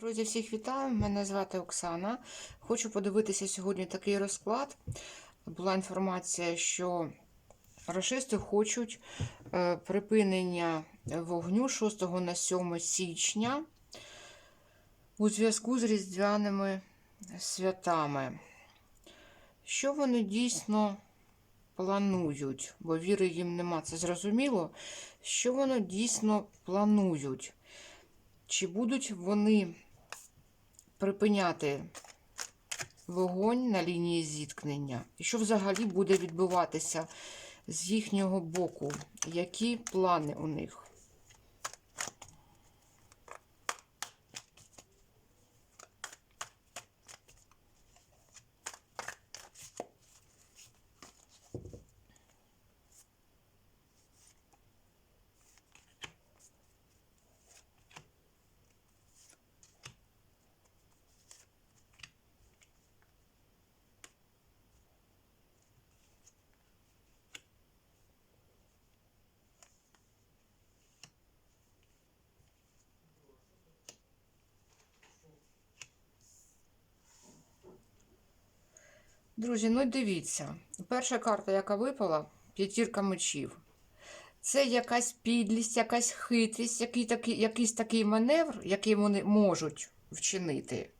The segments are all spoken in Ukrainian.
Друзі, всіх вітаю! Мене звати Оксана. Хочу подивитися сьогодні такий розклад. Була інформація, що рашисти хочуть е, припинення вогню 6 на 7 січня у зв'язку з різдвяними святами. Що вони дійсно планують, бо віри їм нема, це зрозуміло. Що вони дійсно планують? Чи будуть вони припиняти вогонь на лінії зіткнення? І що взагалі буде відбуватися з їхнього боку? Які плани у них? Друзі, ну дивіться. Перша карта, яка випала, п'ятірка мечів. Це якась підлість, якась хитрість, який такий, якийсь такий маневр, який вони можуть вчинити.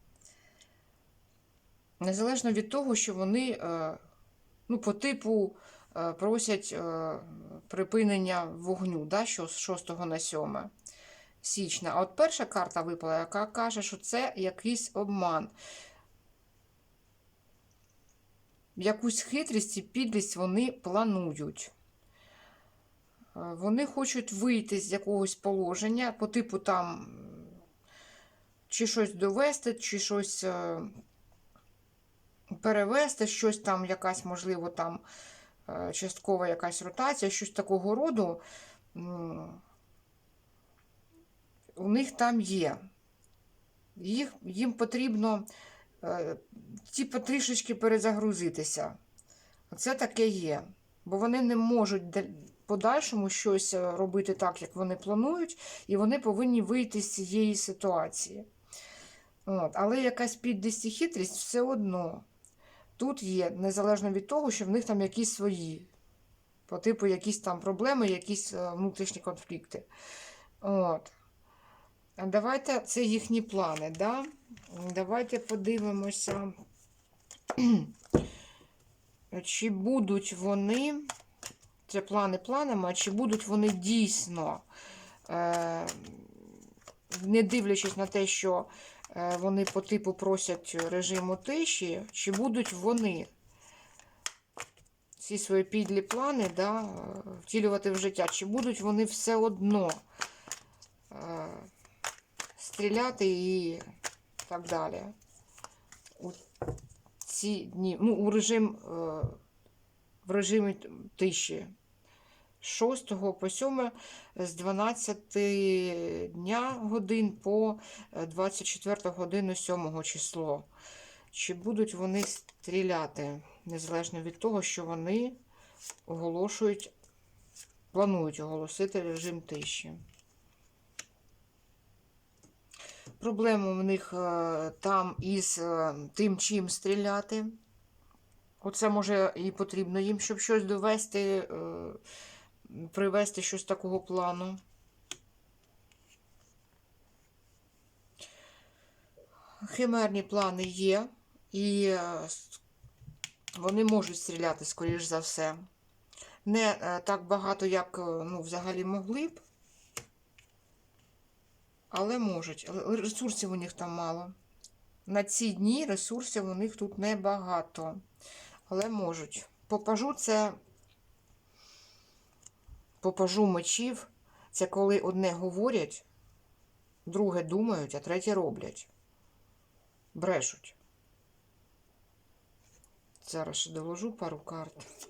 Незалежно від того, що вони е, ну, по типу е, просять е, припинення вогню, да, що з 6 на 7 січня. А от перша карта випала, яка каже, що це якийсь обман. Якусь хитрість і підлість вони планують. Е, Вони хочуть вийти з якогось положення, по типу там чи щось довести, чи щось е, перевести, щось там, якась, можливо, там е, часткова якась ротація, щось такого роду. У них там є. Їх, їм потрібно типу, трішечки перезагрузитися. Це таке є. Бо вони не можуть подальшому щось е, робити так, як вони планують, і вони повинні вийти з цієї ситуації. От. Але якась підлість і хитрість все одно тут є, незалежно від того, що в них там якісь свої, по типу якісь там проблеми, якісь е, внутрішні конфлікти. От. Давайте це їхні плани. Да? Давайте подивимося, чи будуть вони, це плани планами, а чи будуть вони дійсно, е, не дивлячись на те, що е, вони по типу просять режиму тиші, чи будуть вони ці свої підлі плани да, втілювати в життя, чи будуть вони все одно е, стріляти і так далі. У ці дні, ну, у режим, е, в режимі тиші. З 6 по 7 з 12 дня годин по е, 24 годину 7 число. Чи будуть вони стріляти, незалежно від того, що вони оголошують, планують оголосити режим тиші. Проблема в них е, там із е, тим, чим стріляти. Оце може і потрібно їм, щоб щось довести, е, привести щось такого плану. Химерні плани є, і вони можуть стріляти, скоріш за все. Не так багато, як ну, взагалі могли б, але можуть. Ресурсів у них там мало. На ці дні ресурсів у них тут небагато. Але можуть. Попажу це. Попажу мечів. Це коли одне говорять, друге думають, а третє роблять. Брешуть. Зараз ще доложу пару карт.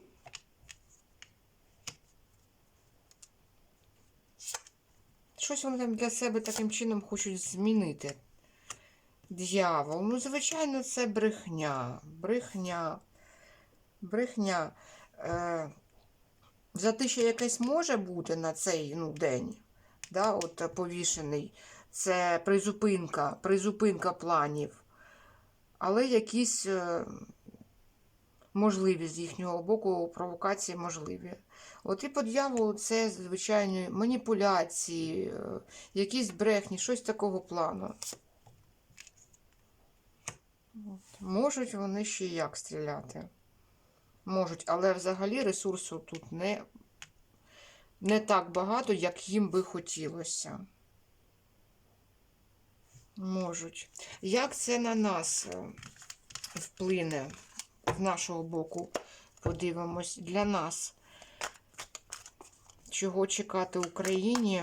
Щось вони там для себе таким чином хочуть змінити. Д'явол. Ну, звичайно, це брехня. Брехня. Брехня. Е, затища якесь може бути на цей ну, день, да, от повішений. це призупинка, призупинка планів, але якісь е, можливі з їхнього боку провокації можливі. От і по дьяволу це, звичайно, маніпуляції, е, якісь брехні, щось такого плану. От. Можуть вони ще як стріляти. Можуть, але взагалі ресурсу тут не, не так багато, як їм би хотілося. Можуть. Як це на нас е, вплине з нашого боку? Подивимось для нас. Чого чекати Україні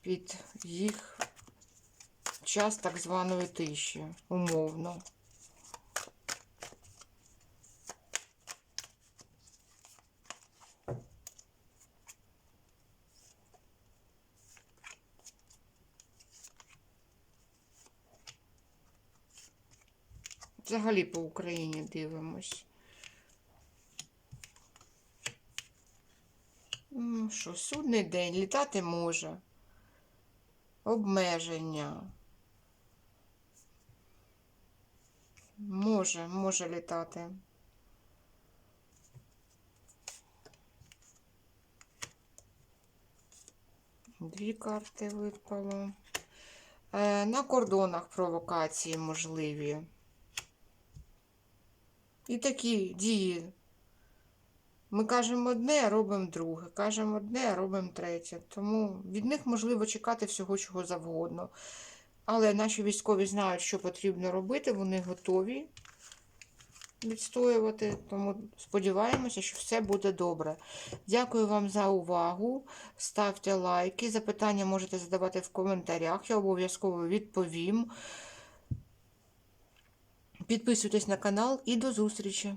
під їх час так званої тиші, умовно. Взагалі по Україні дивимось. Що, судний день літати може. Обмеження. Може, може літати. Дві карти випало. Е, на кордонах провокації можливі. І такі дії. Ми кажемо одне, а робимо друге. Кажемо одне, а робимо третє. Тому від них можливо чекати всього, чого завгодно. Але наші військові знають, що потрібно робити, вони готові відстоювати. Тому сподіваємося, що все буде добре. Дякую вам за увагу. Ставте лайки. Запитання можете задавати в коментарях. Я обов'язково відповім. Підписуйтесь на канал і до зустрічі!